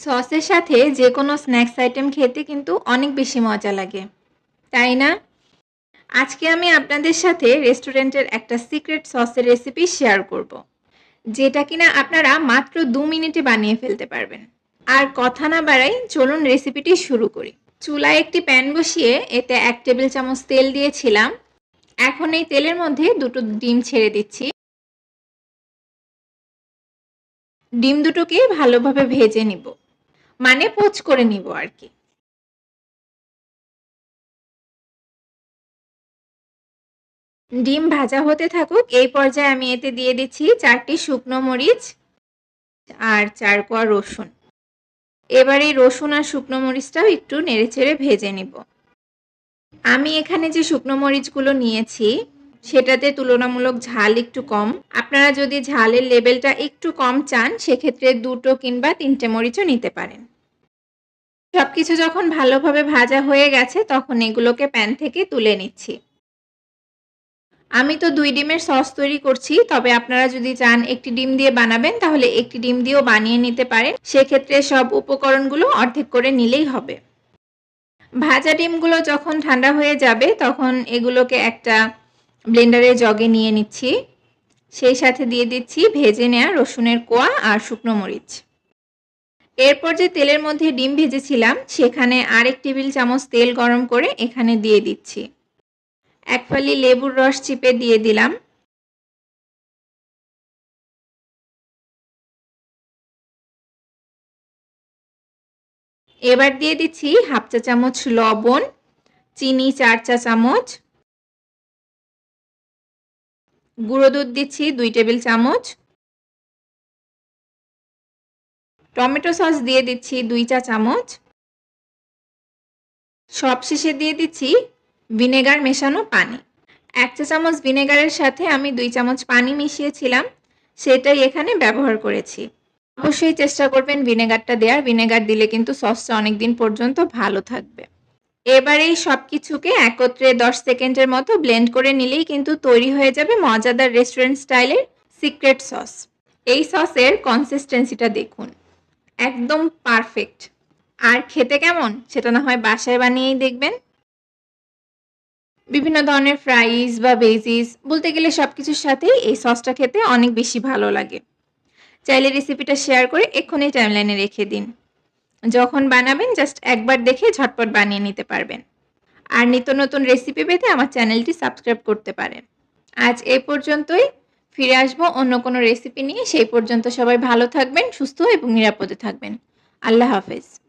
সসের সাথে যে কোনো স্ন্যাক্স আইটেম খেতে কিন্তু অনেক বেশি মজা লাগে। তাই না? আজকে আমি আপনাদের সাথে রেস্টুরেন্টের একটা সিক্রেট সসের রেসিপি শেয়ার করব। যেটা কিনা আপনারা মাত্র দু মিনিটে বানিয়ে ফেলতে পারবেন। আর কথা না বাড়াই চলুন রেসিপিটি শুরু করি। চুলায় একটি প্যান বসিয়ে এতে এক টেবিল চামচ তেল দিয়েছিলাম। এখন এই তেলের মধ্যে দুটো ডিম ছেড়ে দিচ্ছি। ডিম দুটোকে ভালোভাবে ভেজে নিব। মানে পোচ করে নিব আর কি। ডিম ভাজা হতে থাকুক, এই পর্যায়ে আমি এতে দিয়ে দিচ্ছি চারটি শুকনো মরিচ আর চার কোয়া রসুন। এবার এই রসুন আর শুকনো মরিচটাও একটু নেড়েচেড়ে ভেজে নিব। আমি এখানে যে শুকনো মরিচগুলো নিয়েছি, সেটাতে তুলনামূলক ঝাল একটু কম। আপনারা যদি ঝালের লেভেলটা একটু কম চান, সেক্ষেত্রে দুটো কিংবা তিনটে মরিচও নিতে পারেন। সব কিছু যখন ভালোভাবে ভাজা হয়ে গেছে, তখন এগুলোকে প্যান থেকে তুলে নিচ্ছি। আমি তো দুই ডিমের সস তৈরি করছি, তবে আপনারা যদি চান একটি ডিম দিয়ে বানাবেন, তাহলে একটি ডিম দিয়েও বানিয়ে নিতে পারেন। সেক্ষেত্রে সব উপকরণগুলো অর্ধেক করে নিলেই হবে। ভাজা ডিমগুলো যখন ঠান্ডা হয়ে যাবে, তখন এগুলোকে একটা ব্লেন্ডারে জগে নিয়ে নিচ্ছি। সেই সাথে দিয়ে দিচ্ছি ভেজে নেওয়া রসুনের কোয়া আর শুকনো মরিচ। এরপর যে তেলের মধ্যে ডিম ভেজেছিলাম, সেখানে আরেক টেবিল চামচ তেল গরম করে এখানে দিয়ে দিচ্ছি। এক ফালি লেবুর রস চিপে দিয়ে দিলাম। এবার দিয়ে দিচ্ছি হাফ চা চামচ লবণ, চিনি চার চা চামচ। গুঁড়ো দুধ দিচ্ছি দুই টেবিল চামচ। টমেটো সস দিয়ে দিচ্ছি দুই চা চামচ। সবশেষে দিয়ে দিচ্ছি ভিনেগার মেশানো পানি। এক চা চামচ ভিনেগারের সাথে আমি দুই চামচ পানি মিশিয়েছিলাম, সেটাই এখানে ব্যবহার করেছি। অবশ্যই চেষ্টা করবেন ভিনেগারটা দেওয়ার। ভিনেগার দিলে কিন্তু সসটা অনেক দিন পর্যন্ত ভালো থাকবে। এবার এই সব কিছুকে একত্রে দশ সেকেন্ডের মতো ব্লেন্ড করে নিলেই কিন্তু তৈরি হয়ে যাবে মজাদার রেস্টুরেন্ট স্টাইলের সিক্রেট সস। এই সসের কনসিস্টেন্সিটা দেখুন। একদম পারফেক্ট আর খেতে কেমন? সেটা না হয় বাসায় বানিয়েই দেখবেন। বিভিন্ন ধরনের ফ্রাইজ বা বেজিস বলতে গেলে সব কিছুর সাথেই এই সসটা খেতে অনেক বেশি ভালো লাগে। চাইলে রেসিপিটা শেয়ার করে এক্ষুনি টাইমলাইনে রেখে দিন। যখন বানাবেন জাস্ট একবার দেখে ঝটপট বানিয়ে নিতে পারবেন। আর নিত্য নতুন রেসিপি পেতে আমার চ্যানেলটি সাবস্ক্রাইব করতে পারেন। আজ এ পর্যন্তই। ফিরে আসব, অন্য কোনো রেসিপি নিয়ে। সেই পর্যন্ত সবাই ভালো থাকবেন, সুস্থ এবং নিরাপদে থাকবেন। আল্লাহ হাফেজ।